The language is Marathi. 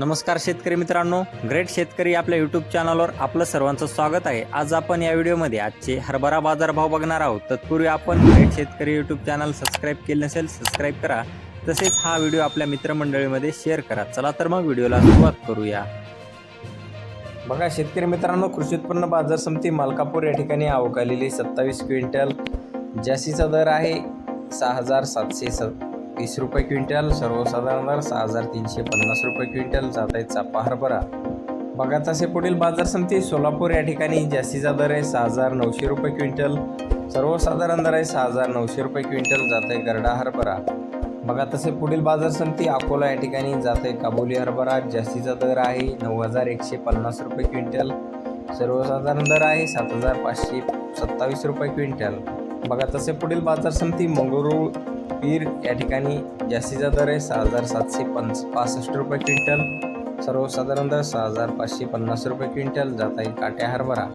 नमस्कार शेतकरी मित्रांनो ग्रेट शेतकरी आपल्या यूट्यूब चॅनलवर आपलं सर्वांचं स्वागत आहे. आज आपण या व्हिडिओमध्ये आजचे हरभरा बाजारभाव बघणार आहोत. तत्पूर्वी आपण ग्रेट शेतकरी यूट्यूब चॅनल सबस्क्राईब केले नसेल सबस्क्राईब करा. तसेच हा व्हिडिओ आपल्या मित्रमंडळीमध्ये शेअर करा. चला तर मग व्हिडिओला सुरुवात करूया. बघा शेतकरी मित्रांनो कृषी उत्पन्न बाजार समिती मालकापूर या ठिकाणी आवक सत्तावीस क्विंटल. जास्तीचा दर आहे सहा हजार सातशे स वीस रुपये क्विंटल सर्वसाधारण दर सहा हजार तीनशे पन्नास रुपये क्विंटल जात आहे चापा हरभरा बघा तसे पुढील बाजार समिती सोलापूर या ठिकाणी जास्तीचा दर आहे सहा हजार नऊशे रुपये क्विंटल सर्वसाधारण दर आहे सहा हजार नऊशे रुपये क्विंटल जात आहे गरडा हरभरा. बघा तसे पुढील बाजार समिती अकोला या ठिकाणी जात आहे काबुली हरभरा जास्तीचा दर आहे नऊ हजार एकशे पन्नास रुपये क्विंटल सर्वसाधारण दर आहे सात हजार पाचशे सत्तावीस रुपये क्विंटल. बघा तसे पुढील बाजार समिती मंगळूर पीर या ठिकाणी जास्तीचा दर आहे सहा हजार सातशे पंच पासष्ट रुपये क्विंटल. सर्वसाधारण दर सहा हजार पाचशे पन्नास रुपये क्विंटल. जात आहे काट्या हरभरा.